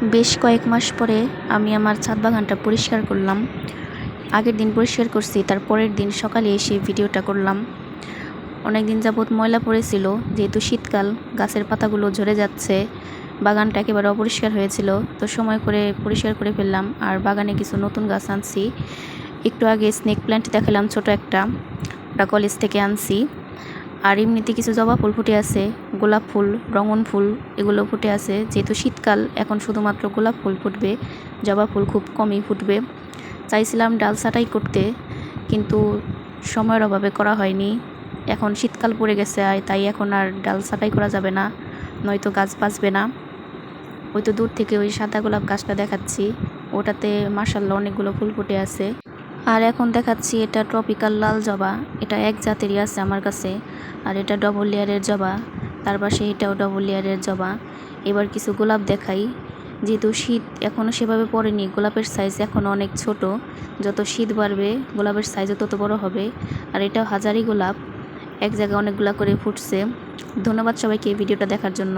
বেশ কয়েক মাস পরে আমি আমার ছাদ বাগানটা পরিষ্কার করলাম। আগের দিন পরিষ্কার করছি তার পরের দিন সকালে এসে ভিডিওটা করলাম। অনেক দিন যাবৎ ময়লা পড়েছিল, যেহেতু শীতকাল, গাছের পাতাগুলো ঝরে যাচ্ছে, বাগানটা একেবারে অপরিষ্কার হয়েছিল, তো সময় করে পরিষ্কার করে ফেললাম। আর বাগানে কিছু নতুন গাছ আনছি। একটু আগে স্নেক প্ল্যান্ট দেখালাম, ছোট একটা, ওটা কলেজ থেকে আনছি। আর এমনিতে কিছু জবা ফুল ফুটে আছে, গোলাপ ফুল, রঙন ফুল, এগুলো ফুটে আছে। যেহেতু শীতকাল, এখন শুধুমাত্র গোলাপ ফুল ফুটবে, জবা ফুল খুব কমই ফুটবে। চাইছিলাম ডাল ছাঁটাই করতে, কিন্তু সময়ের অভাবে করা হয়নি। এখন শীতকাল পড়ে গেছে আর তাই এখন আর ডাল ছাঁটাই করা যাবে না, নয়তো গাছ বাঁচবে না। ওই তো দূর থেকে ওই সাদা গোলাপ গাছটা দেখাচ্ছি, ওটাতে মার্শাল্লাহ অনেকগুলো ফুল ফুটে আছে। আর এখন দেখাচ্ছি এটা ট্রপিক্যাল লাল জবা। এটা এক জাতেরই আছে আমার কাছে, আর এটা ডবল লেয়ারের জবা। তার পাশে এটাও ডবল লেয়ারের জবা। এবার কিছু গোলাপ দেখাই। যেহেতু শীত এখনও সেভাবে পড়েনি, গোলাপের সাইজ এখনও অনেক ছোট। যত শীত বাড়বে, গোলাপের সাইজও তত বড় হবে। আর এটাও হাজারি গোলাপ। এক জায়গায় অনেকগুলা করে ফুটছে। ধন্যবাদ সবাইকে এই ভিডিওটা দেখার জন্য।